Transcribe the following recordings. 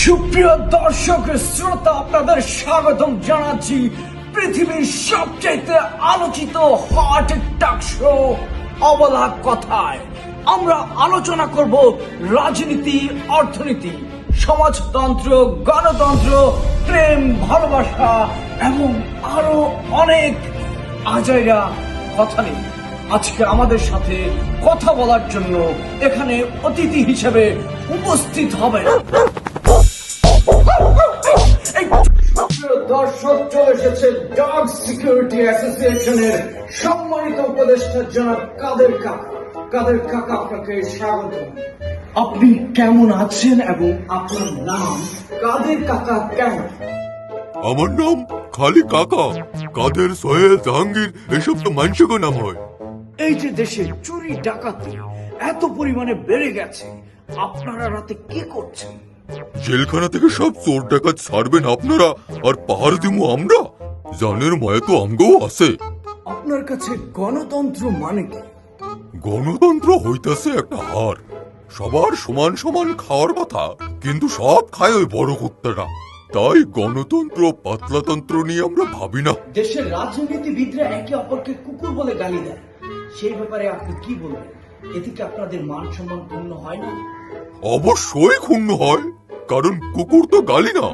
সুপ্রিয় দর্শক, শ্রোতা, আপনাদের স্বাগতম জানাচ্ছি পৃথিবীর সবচাইতে আলোচিত হট টাক শো অবলা কথায়। আমরা আলোচনা করব রাজনীতি, অর্থনীতি, সমাজতন্ত্র, গণতন্ত্র, প্রেম, ভালোবাসা এবং আরও অনেক আজাইরা কথা নেই আজকে আমাদের সাথে কথা বলার জন্য এখানে অতিথি হিসেবে উপস্থিত হবেন। দর্শক চলে এসেছে ডগ সিকিউরিটি অ্যাসোসিয়েশনের সম্মানিত উপদেষ্টা জনাব কাদের কাকা। কাদের কাকা আপনাকে স্বাগত। আপনি কেমন আছেন এবং আপনার নাম? কাদের কাকা কেমন? আমার নাম খালি কাকা। কাদের সোহেল জাহাঙ্গীর এসব তো মানসিক নাম হয়। এই যে দেশে চুরি ডাকাতি এত পরিমাণে বেড়ে গেছে আপনারা রাতে কি করছেন? জেলখানা থেকে সব চোর ডাকাত ছাড়বেন আপনারা আর পাহাড় দিমু আমরা? জানের মায়া তো আমগও আছে। আপনার কাছে গণতন্ত্র মানে কি? গণতন্ত্র হইতাছে একটা হার। সবার সমান সমান খাওয়ার কথা কিন্তু সব খায় ওই বড় কুত্তাটা তাই গণতন্ত্র পাতলাতন্ত্র নিয়ে আমরা ভাবি না। দেশের রাজনীতিবিদরা একে অপরকে কুকুর বলে গালি দেয়। সেই ব্যাপারে আপনি কি বলবেন? এতে কি আপনাদের মান সম্মান পূর্ণ হয় না? অবশ্যই ক্ষুণ্ণ হয় কারণ কুকুর তো গালি না।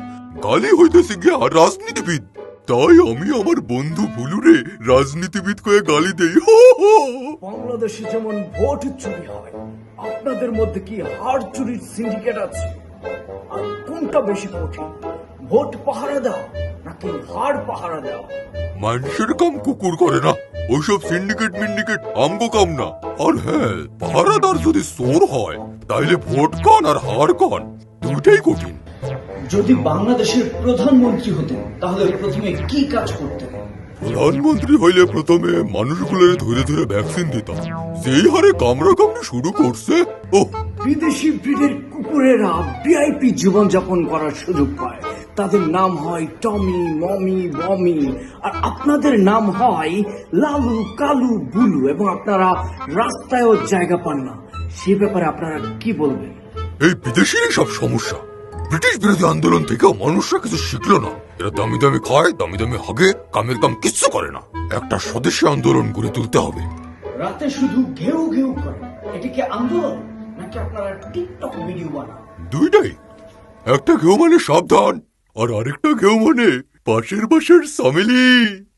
গালি হইতেছে গিয়া রাজনীতিবিদ। তাই আমি আমার বন্ধু ভুলুরে রাজনীতিবিদ কয়ে গালি দেই। হো হো। বাংলাদেশে যেমন ভোট চুরি হয় আপনাদের মধ্যে কি হার চুরির সিন্ডিকেট আছে? আর কোনটা বেশি কঠিন ভোট পাহারা দাও নাকি হাড় পাহারা দাও মানুষের কাম কুকুর করে না। ওইসব সিন্ডিকেট মিন্ডিকেট আমগো কাম না। আর হ্যাঁ পাহারাদার যদি চোর হয় তাইলে ভোট কন আর হার কন দুইটাই কঠিন। যদি বাংলাদেশের প্রধানমন্ত্রী হতেন তাহলে প্রথমে কি কাজ করতেন? প্রধানমন্ত্রী হইলে প্রথমে মানুষগুলোর ধরে ধরে ভ্যাকসিন দিতাম। যেই হারে কামড়া কামড়ি শুরু করছে ও বিদেশি ব্রিডের কুকুরেরা ভিআইপি জীবনযাপন করার সুযোগ পায়। তাদের নাম হয় টমি মমি বমি। আর আপনাদের নাম হয় লালু কালু বুলু এবং আপনারা রাস্তায়ও জায়গা পান না। সে ব্যাপারে আপনারা কি বলবেন? এই বিদেশিরই সব সমস্যা। ব্রিটিশ বিরোধী আন্দোলন থেকেও মানুষরা কিছু শিখলো না। এরা দামি দামি খায় দামি দামি হাগে কামের কাম কিচ্ছু করে না। একটা স্বদেশী আন্দোলন গড়ে তুলতে হবে। রাতে শুধু ঘেউ ঘেউ করেন এটি কি আন্দোলন? নাকি আপনারা টিকটক ভিডিও বানান? দুইটাই। একটা ঘেউ মানে সাবধান আর আরেকটা কেউ মানে? পাশের পাশের সামিলি।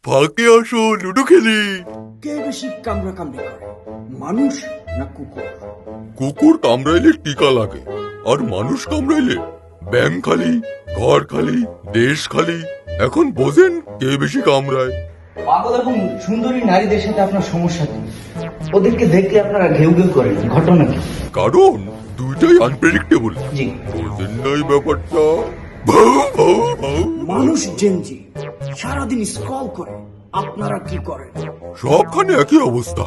ফাঁকে আসো লুডো খেলি। কে বেশি কামড়া কামড়ি করে? মানুষ না কুকুর? কুকুর কামড়াইলে টিকা লাগে। আর মানুষ কামড়াইলে ব্যাংক খালি ঘর খালি দেশ খালি। এখন বোঝেন কে বেশি কামড়ায়। পাগল এবং সুন্দরী নারীদের সাথে আপনার সমস্যা কি? ওদেরকে দেখলে আপনারা ঘেউ ঘেউ করেন। ঘটনা কি? কারণ দুইটাই আনপ্রেডিক্টেবল জি। বোঝেন না এই ব্যাপারটা। মানুষ জেনজি সারাদিন স্ক্রল করে আপনারা কি করেন? সবখানে একই অবস্থা।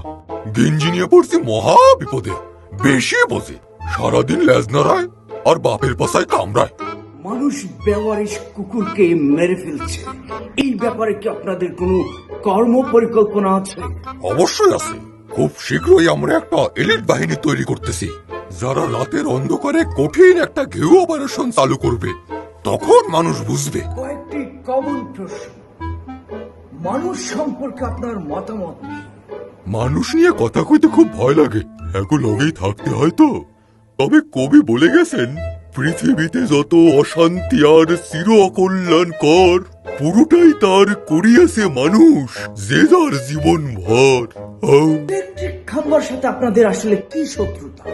গেঞ্জি নিয়ে পড়ছি মহা বিপদে বেশি বোঝে সারাদিন লেজ নাড়ায় আর বাপের পাশায় কামড়ায়। মানুষ বেওয়ারিশ কুকুরকে মেরে ফেলছে। এই ব্যাপারে কি আপনাদের কোনো কর্ম পরিকল্পনা আছে? অবশ্যই আছে। খুব শীঘ্রই আমরা একটা এলিট বাহিনী তৈরি করতেছি যারা রাতের অন্ধকারে কঠিন একটা ঘেউ অপারেশন চালু করবে। তখন মানুষ বুঝবে। কয়েকটি কমন প্রশ্ন। মানুষ সম্পর্কে আপনার মতামত? মানুষ নিয়ে কথা কইতে খুব ভয় লাগে। এখন লগেই থাকতে হয় তো। তবে কবি বলে গেছেন পৃথিবীতে যত অশান্তি আর চির অকল্যাণ কর পুরোটাই তার করিয়াছে মানুষ যে যার জীবন ভর। খাম্বার সাথে আপনাদের আসলে কি শত্রুতা?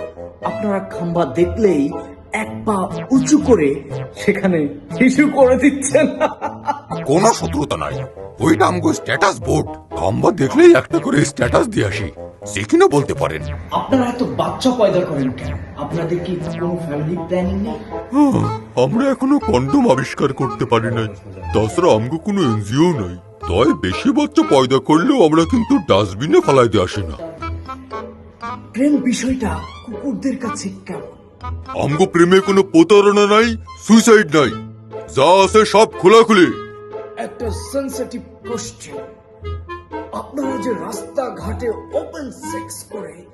আপনারা খাম্বা দেখলেই এক পা উঁচু করে সেখানে শিশু করে দিচ্ছেন। কোনো শত্রুতা নাই। ওইটা আমগো স্ট্যাটাস বোর্ড খাম্বা দেখলেই একটা করে স্ট্যাটাস দিয়ে আসি। কিনা বলতে পারেন। আপনারা এত বাচ্চা পয়দা করেন কেন? আপনাদের কি কোনো ফ্যামিলি প্ল্যানিং নেই? হ্যাঁ, আমরা এখনও কন্ডম আবিষ্কার করতে পারি নাই। তাছাড়া আমগো কোনো এনজিও নাই। তাই বেশি বাচ্চা পয়দা করলেও আমরা কিন্তু ডাস্টবিনে ফেলাই দিয়ে আসি না। প্রেম বিষয়টা কুকুরদের কাছে কেমন? আমগো প্রেমে কোনো প্রতারণা নাই সুইসাইড নাই। যা আছে সব খোলাখুলি। একটা সেন্সিটিভ কোশ্চেন আপনারা যে রাস্তাঘাটে ওপেন সেক্স করে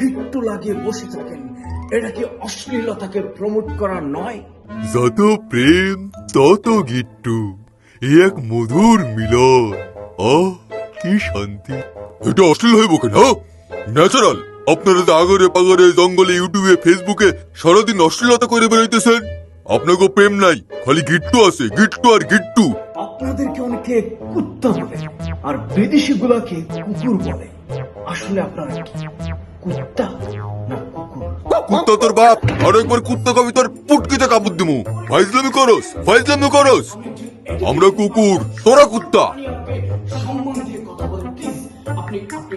গিট্টু লাগিয়ে বসে থাকেন এটা কি অশ্লীলতাকে প্রমোট করা নয়? যত প্রেম তত গিট্টু। এ এক মধুর মিলন। আহ কি শান্তি। এটা অশ্লীল হইব কেন ন্যাচারাল আপনারা তো আগরে পাগরে জঙ্গলে ইউটিউবে ফেসবুকে সারাদিন অশ্লীলতা করে বেড়াইতেছেন? আপনাকে প্রেম নাই খালি গিট্টু আছে গিট্টু আর গিট্টু। আপনাদেরকে অনেকে কুত্তা বলে আর বিদেশি গুলাকে কুকুর বলে। আসলে আপনারা কি কুত্তা না কুকুর? কুত্তা তোর বাপ আর একবার কুত্তা কবি তোর পুটকিতে কাপড় দিমু। ফাইজলামি করস ফাইজলামি করস। আমরা কুকুর তোরা কুত্তা। সম্মান দিয়ে কথা প্লিজ আপনি আপনি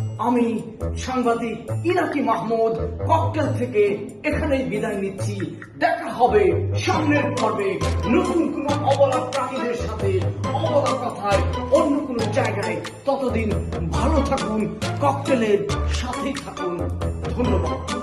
আমি সাংবাদিক ইরাকি মাহমুদ, ককটেল থেকে এখানেই বিদায় নিচ্ছি। দেখা হবে সামনের পর্বে নতুন কোন অবলা প্রাণীদের সাথে, অবলা কথায় অন্য কোন জায়গায়। ততদিন ভালো থাকুন, ককটেলের সাথেই থাকুন। ধন্যবাদ।